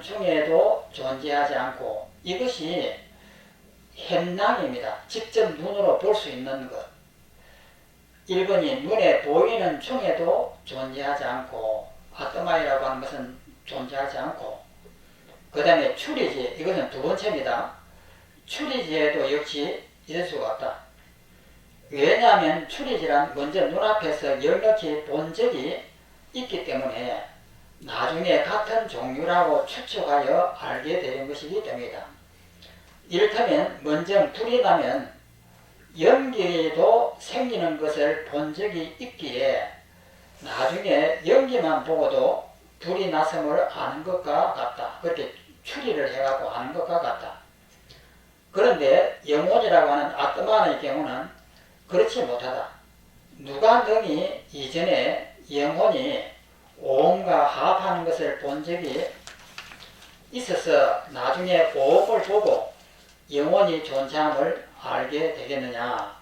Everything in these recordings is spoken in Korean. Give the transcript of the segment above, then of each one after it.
중에도 존재하지 않고 이것이 현랑입니다. 직접 눈으로 볼 수 있는 것. 1번이 눈에 보이는 중에도 존재하지 않고 아트마이라고 하는 것은 존재하지 않고 그 다음에 추리지 이것은 두 번째입니다. 추리지에도 역시 있을 수가 없다. 왜냐하면 추리지란 먼저 눈앞에서 역력히 본 적이 있기 때문에 나중에 같은 종류라고 추측하여 알게 되는 것이기 때문이다. 이를테면 먼저 불이 나면 연기도 생기는 것을 본 적이 있기에 나중에 연기만 보고도 불이 났음을 아는 것과 같다. 그렇게 추리를 해갖고 아는 것과 같다. 그런데 영혼이라고 하는 아트만의 경우는 그렇지 못하다. 누가 능히 이전에 영혼이 오음과 합하는 것을 본 적이 있어서 나중에 오음을 보고 영혼이 존재함을 알게 되겠느냐.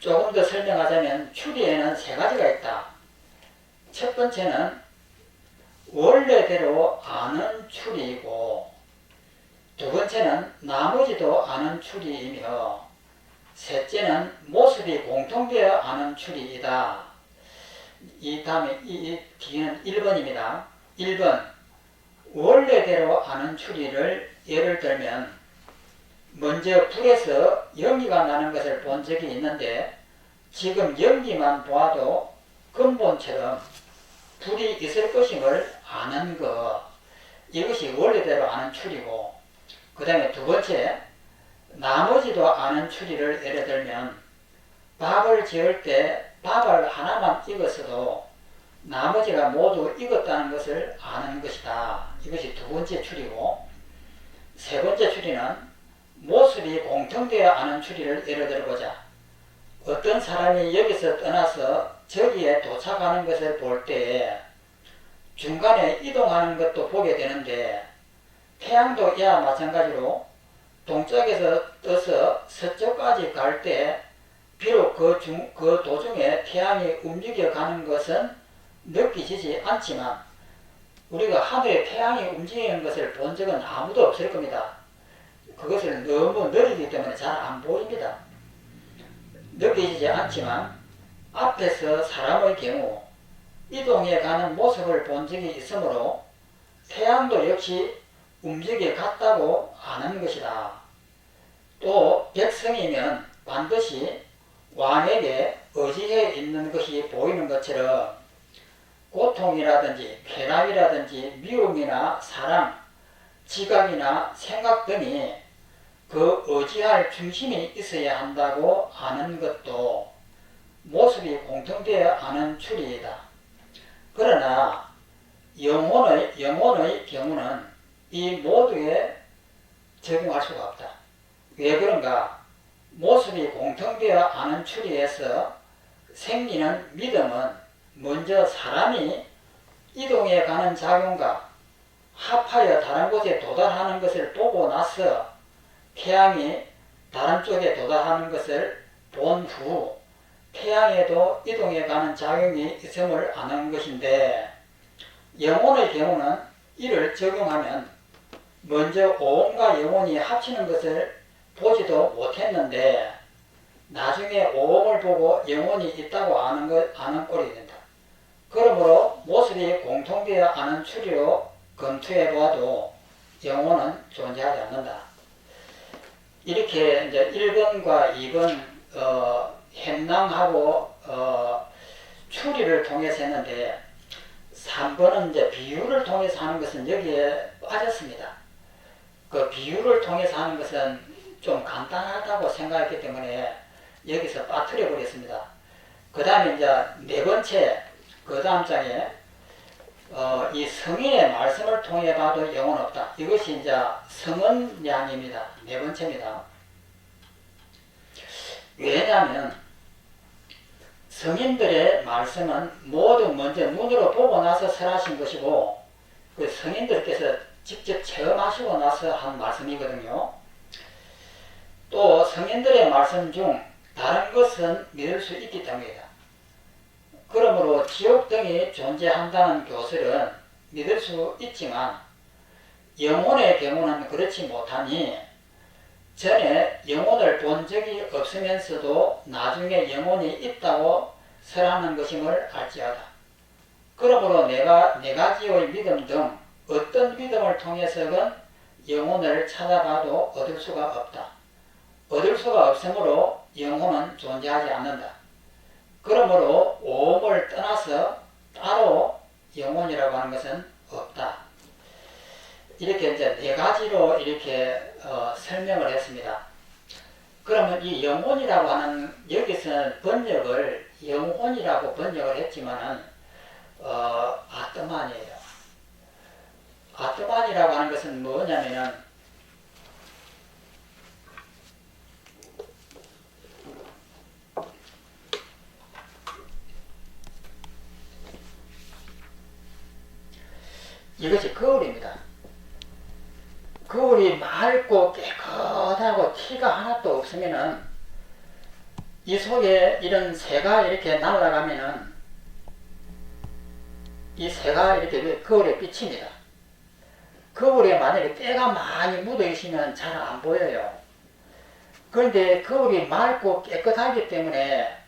조금 더 설명하자면 추리에는 세 가지가 있다. 첫 번째는 원래대로 아는 추리이고 두 번째는 나머지도 아는 추리이며 셋째는 모습이 공통되어 아는 추리이다. 이 다음에 이, 이 뒤는 1번입니다. 1번 원래대로 아는 추리를 예를 들면 먼저 불에서 연기가 나는 것을 본 적이 있는데 지금 연기만 보아도 근본처럼 불이 있을 것임을 아는 것 이것이 원래대로 아는 추리고 그 다음에 두 번째 나머지도 아는 추리를 예를 들면 밥을 지을 때 밥을 하나만 익었어도 나머지가 모두 익었다는 것을 아는 것이다. 이것이 두 번째 추리고 세 번째 추리는 모습이 공통되어 아는 추리를 예를 들어보자. 어떤 사람이 여기서 떠나서 저기에 도착하는 것을 볼 때에 중간에 이동하는 것도 보게 되는데 태양도 이와 마찬가지로 동쪽에서 떠서 서쪽까지 갈 때 비록 그, 중, 그 도중에 태양이 움직여 가는 것은 느끼지지 않지만 우리가 하늘에 태양이 움직이는 것을 본 적은 아무도 없을 겁니다. 그것을 너무 느리기 때문에 잘 안 보입니다. 느끼지지 않지만 앞에서 사람의 경우 이동해 가는 모습을 본 적이 있으므로 태양도 역시 움직여 갔다고 아는 것이다. 또 백성이면 반드시 왕에게 의지해 있는 것이 보이는 것처럼 고통이라든지 쾌락이라든지 미움이나 사랑, 지각이나 생각 등이 그 의지할 중심이 있어야 한다고 아는 것도 모습이 공통되어 아는 추리이다. 그러나 영혼의, 영혼의 경우는 이 모두에 적용할 수가 없다. 왜 그런가? 모습이 공통되어 아는 추리에서 생기는 믿음은 먼저 사람이 이동해 가는 작용과 합하여 다른 곳에 도달하는 것을 보고 나서 태양이 다른 쪽에 도달하는 것을 본 후 태양에도 이동해 가는 작용이 있음을 아는 것인데 영혼의 경우는 이를 적용하면 먼저 오온과 영혼이 합치는 것을 보지도 못했는데 나중에 오음을 보고 영혼이 있다고 아는 것 아는 꼴이 된다. 그러므로 모습이 공통되어 아는 추리로 검토해 보아도 영혼은 존재하지 않는다. 이렇게 이제 1번과 2번 어, 현랑하고 어, 추리를 통해서 했는데 3번은 이제 비유를 통해서 하는 것은 여기에 빠졌습니다. 그 비유를 통해서 하는 것은 좀 간단하다고 생각했기 때문에 여기서 빠뜨려 버렸습니다. 그 다음에 이제 네 번째, 그 다음 장에 어, 이 성인의 말씀을 통해 봐도 영혼 없다. 이것이 이제 성은량입니다. 네 번째입니다. 왜냐하면 성인들의 말씀은 모두 먼저 눈으로 보고 나서 설하신 것이고 그 성인들께서 직접 체험하시고 나서 한 말씀이거든요. 또 성인들의 말씀 중 다른 것은 믿을 수 있기 때문이다. 그러므로 지옥 등이 존재한다는 교설은 믿을 수 있지만 영혼의 경우는 그렇지 못하니 전에 영혼을 본 적이 없으면서도 나중에 영혼이 있다고 설하는 것임을 알지어다. 그러므로 내가 네 가지의 믿음 등 어떤 믿음을 통해서건 영혼을 찾아가도 얻을 수가 없다. 얻을 수가 없으므로 영혼은 존재하지 않는다. 그러므로 오음을 떠나서 따로 영혼이라고 하는 것은 없다. 이렇게 이제 네 가지로 이렇게 어, 설명을 했습니다. 그러면 이 영혼이라고 하는 여기서는 번역을 영혼이라고 번역을 했지만은 어, 아트만이에요. 아트만이라고 하는 것은 뭐냐면은 이것이 거울입니다. 거울이 맑고 깨끗하고 티가 하나도 없으면은 이 속에 이런 새가 이렇게 날아가면은 이 새가 이렇게 거울에 비칩니다. 거울에 만약에 때가 많이 묻어 있으면 잘 안 보여요. 그런데 거울이 맑고 깨끗하기 때문에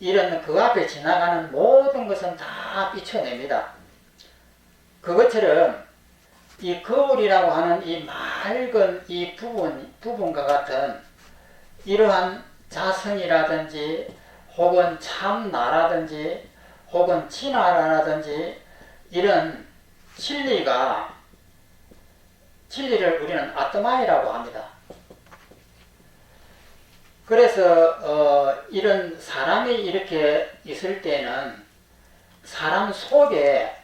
이런 그 앞에 지나가는 모든 것은 다 비춰냅니다. 그것처럼 이 거울이라고 하는 이 맑은 이 부분, 부분과 같은 이러한 자성이라든지 혹은 참나라든지 혹은 진화라든지 이런 진리가 진리를 우리는 아트마이라고 합니다. 그래서 어, 이런 사람이 이렇게 있을 때는 사람 속에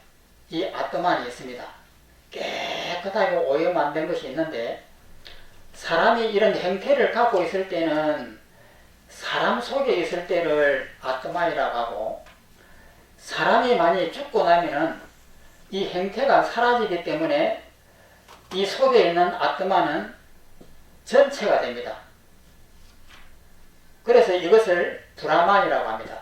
이 아트만이 있습니다. 깨끗하게 오염 안 된 것이 있는데 사람이 이런 형태를 갖고 있을 때는 사람 속에 있을 때를 아트마이라고 하고 사람이 많이 죽고 나면은 이 형태가 사라지기 때문에 이 속에 있는 아트마는 전체가 됩니다. 그래서 이것을 브라만이라고 합니다.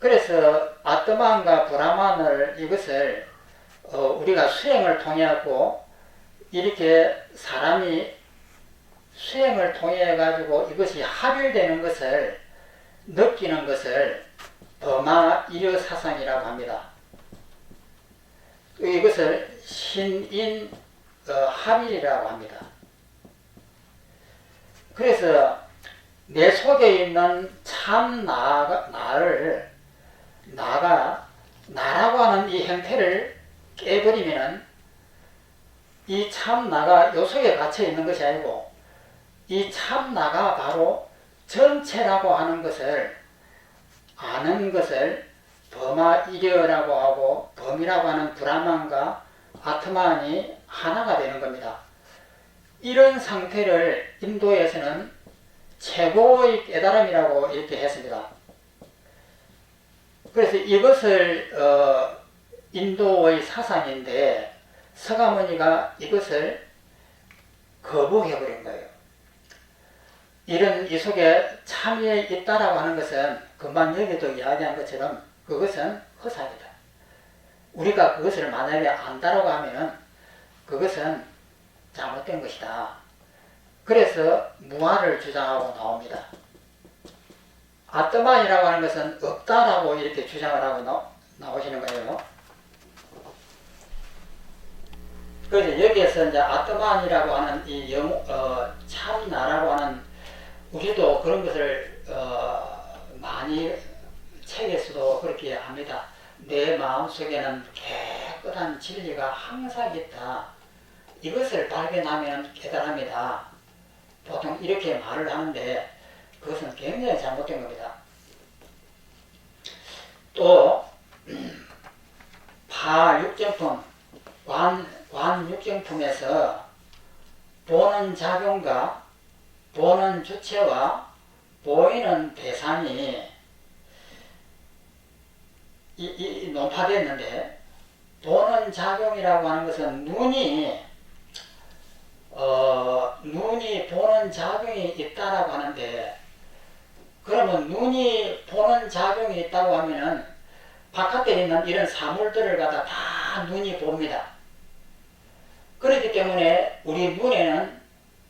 그래서 아트만과 브라만을 이것을 어, 우리가 수행을 통해 갖고 이렇게 사람이 수행을 통해 가지고 이것이 합일되는 것을 느끼는 것을 범아 일요 사상이라고 합니다. 이것을 신인 어, 합일이라고 합니다. 그래서 내 속에 있는 참 나가, 나를 나가 나라고 하는 이 형태를 깨버리면은 이 참나가 요 속에 갇혀 있는 것이 아니고 이 참나가 바로 전체라고 하는 것을 아는 것을 범아이려라고 하고 범이라고 하는 브라만과 아트만이 하나가 되는 겁니다. 이런 상태를 인도에서는 최고의 깨달음이라고 이렇게 했습니다. 그래서 이것을 어, 인도의 사상인데 서가모니가 이것을 거부해버린 거예요. 이런 이 속에 참여에 있다라고 하는 것은 금방 여기도 이야기한 것처럼 그것은 허상이다. 우리가 그것을 만약에 안다라고 하면은 그것은 잘못된 것이다. 그래서 무아를 주장하고 나옵니다. 아트만이라고 하는 것은 없다라고 이렇게 주장을 하고 나, 나오시는 거예요. 그래서 여기에서 이제 아트만이라고 하는 이 영, 어, 참나라고 하는 우리도 그런 것을 어, 많이 책에서도 그렇게 합니다. 내 마음 속에는 깨끗한 진리가 항상 있다. 이것을 발견하면 깨달합니다. 보통 이렇게 말을 하는데 그것은 굉장히 잘못된 겁니다. 또, 파육정품, 관, 관 육정품에서 보는 작용과 보는 주체와 보이는 대상이 이, 이, 논파됐는데 보는 작용이라고 하는 것은 눈이 어, 눈이 보는 작용이 있다라고 하는데 그러면 눈이 보는 작용이 있다고 하면은 바깥에 있는 이런 사물들을 갖다 다 눈이 봅니다. 그렇기 때문에 우리 눈에는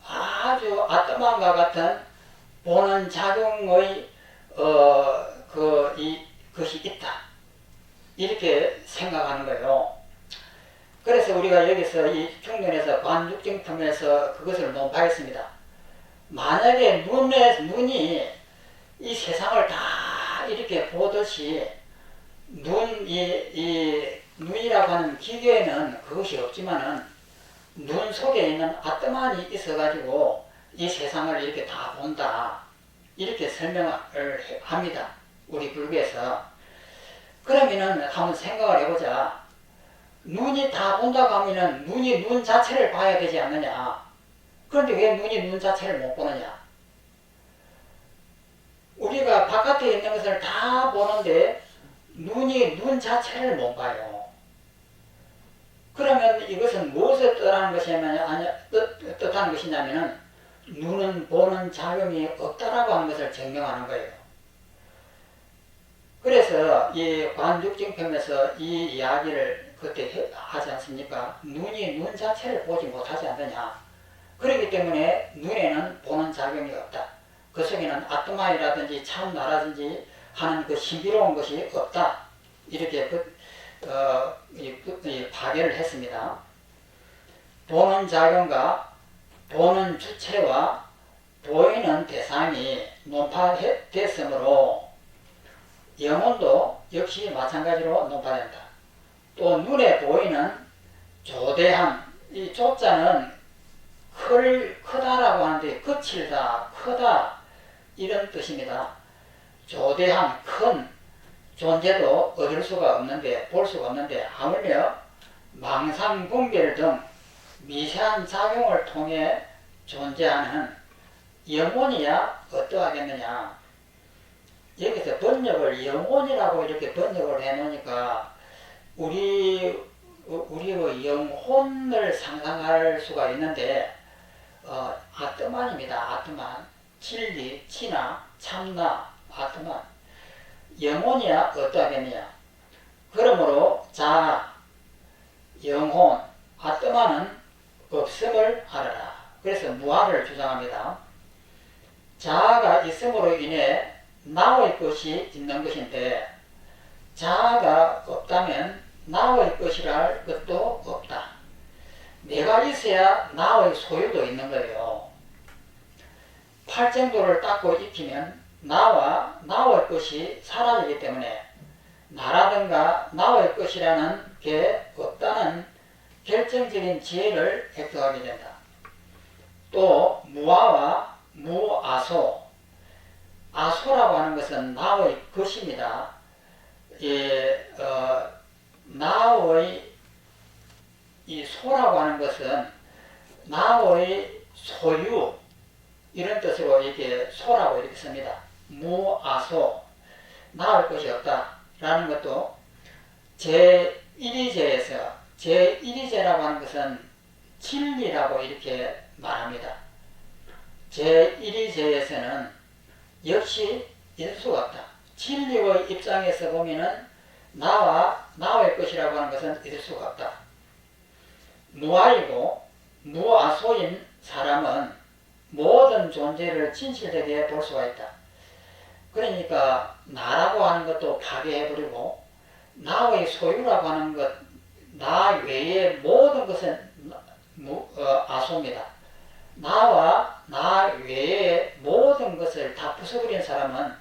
아주 아뜨만과 같은 보는 작용의 어, 그, 이, 것이 있다. 이렇게 생각하는 거예요. 그래서 우리가 여기서 이 평면에서 관육증품에서 그것을 논파했습니다. 만약에 눈에, 눈이 이 세상을 다 이렇게 보듯이 눈, 이, 이 눈이라고 하는 기계에는 그것이 없지만은 눈 속에 있는 아뜨만이 있어가지고 이 세상을 이렇게 다 본다. 이렇게 설명을 해- 합니다. 우리 불교에서. 그러면은 한번 생각을 해보자. 눈이 다 본다고 하면은 눈이 눈 자체를 봐야 되지 않느냐. 그런데 왜 눈이 눈 자체를 못 보느냐. 우리가 바깥에 있는 것을 다 보는데 눈이 눈 자체를 못 봐요. 그러면 이것은 무엇을 뜻하는 것이냐면, 아니, 뜻, 뜻하는 것이냐면은, 눈은 보는 작용이 없다라고 하는 것을 증명하는 거예요. 그래서 이 관육증편에서 이 이야기를 그때 해- 하지 않습니까? 눈이 눈 자체를 보지 못하지 않느냐. 그렇기 때문에 눈에는 보는 작용이 없다. 그 속에는 아트마이라든지 참나라든지 하는 그 신비로운 것이 없다. 이렇게 그, 어, 이, 그- 이 파괴를 했습니다. 보는 작용과 보는 주체와 보이는 대상이 논파됐으므로 영혼도 역시 마찬가지로 논파된다. 또 눈에 보이는 조대함, 이 조자는 클, 크다라고 하는데 거칠다, 크다 이런 뜻입니다. 조대함, 큰 존재도 얻을 수가 없는데 볼 수가 없는데 하물며 망상 분별 등 미세한 작용을 통해 존재하는 영혼이야 어떠하겠느냐 여기서 번역을 영혼이라고 이렇게 번역을 해놓으니까 우리 우리의 영혼을 상상할 수가 있는데 어, 아트만입니다. 아트만 진리, 진화, 참나, 아트만 영혼이야 어떠하겠느냐 그러므로 자 영혼 아트만은 없음을 알아라. 그래서 무아를 주장합니다. 자아가 있음으로 인해 나의 것이 있는 것인데 자아가 없다면 나의 것이라 할 것도 없다. 내가 있어야 나의 소유도 있는 거예요. 팔정도를 닦고 익히면 나와 나의 것이 사라지기 때문에 나라든가 나의 것이라는 게 없다는 결정적인 지혜를 획득하게 된다. 또 무아와 무아소 아소라고 하는 것은 나의 것입니다. 예, 어, 나의 이 소라고 하는 것은 나의 소유 이런 뜻으로 이렇게 소라고 이렇게 씁니다. 무아소 나의 것이 없다라는 것도 제 1위제에서 제 1위제라고 하는 것은 진리라고 이렇게 말합니다. 제 1위제에서는 역시 있을 수가 없다. 진리의 입장에서 보면은 나와 나의 것이라고 하는 것은 있을 수가 없다. 무아이고 무아소인 사람은 모든 존재를 진실되게 볼 수가 있다. 그러니까 나라고 하는 것도 파괴해버리고 나의 소유라고 하는 것, 나 외의 모든 것은 무, 어, 아소입니다. 나와 나 외의 모든 것을 다 부숴버린 사람은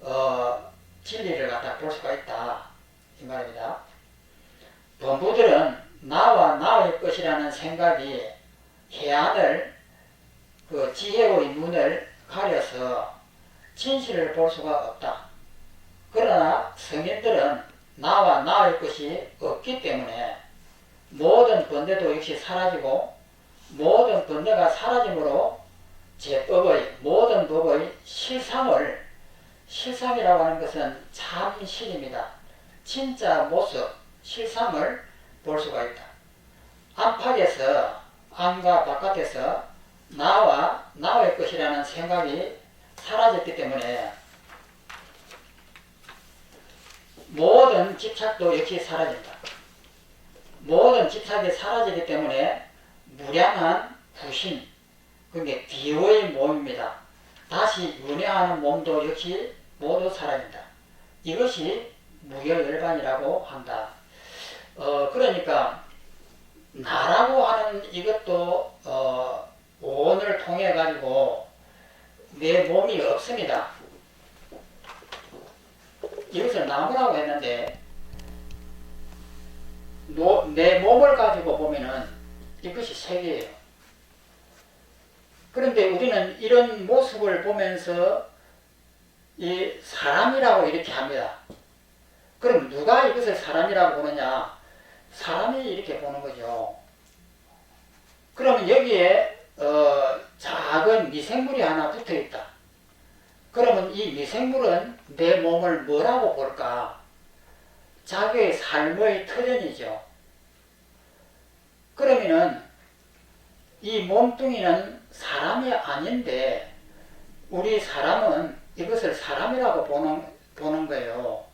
어, 진리를 갖다 볼 수가 있다 이 말입니다. 범부들은 나와 나의 것이라는 생각이 해안을 그 지혜의 눈을 가려서 진실을 볼 수가 없다. 그러나 성인들은 나와 나의 것이 없기 때문에 모든 번뇌도 역시 사라지고 모든 번뇌가 사라짐으로 제법의 모든 법의 실상을 실상이라고 하는 것은 참실입니다. 진짜 모습, 실상을 볼 수가 있다. 안팎에서 안과 바깥에서 나와 나의 것이라는 생각이 사라졌기 때문에 모든 집착도 역시 사라진다. 모든 집착이 사라지기 때문에 무량한 부신, 그게 비의 몸입니다. 다시 윤회하는 몸도 역시 모두 사라진다. 이것이 무결열반이라고 한다. 어, 그러니까 나라고 하는 이것도 어, 오온을 통해 가지고 내 몸이 없습니다. 이것을 나무라고 했는데 노- 내 몸을 가지고 보면은 이것이 세계예요. 그런데 우리는 이런 모습을 보면서 이 사람이라고 이렇게 합니다. 그럼 누가 이것을 사람이라고 보느냐? 사람이 이렇게 보는 거죠. 그러면 여기에 어, 작은 미생물이 하나 붙어 있다. 그러면 이 미생물은 내 몸을 뭐라고 볼까? 자기의 삶의 터전이죠. 그러면은 이 몸뚱이는 사람이 아닌데 우리 사람은 이것을 사람이라고 보는, 보는 거예요.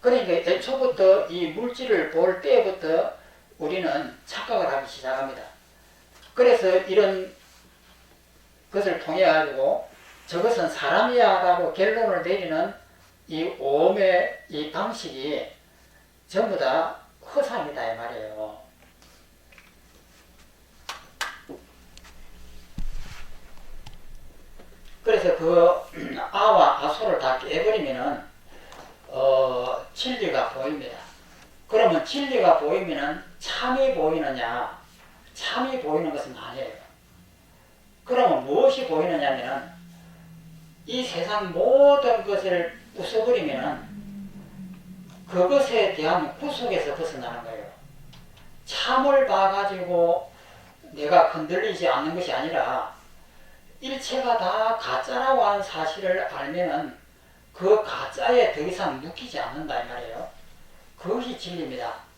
그러니까 애초부터 이 물질을 볼 때부터 우리는 착각을 하기 시작합니다. 그래서 이런 것을 통해 가지고 저것은 사람이야라고 결론을 내리는 이 오음의 이 방식이 전부 다 허상이다 이 말이에요. 그래서 그 아와 아소를 다 깨버리면은 어, 진리가 보입니다. 그러면 진리가 보이면은 참이 보이느냐? 참이 보이는 것은 아니에요. 그러면 무엇이 보이느냐면은 이 세상 모든 것을 부숴버리면은 그것에 대한 구속에서 벗어나는 거예요. 참을 봐가지고 내가 흔들리지 않는 것이 아니라 일체가 다 가짜라고 하는 사실을 알면은 그 가짜에 더 이상 묶이지 않는다 이 말이에요. 그것이 진리입니다.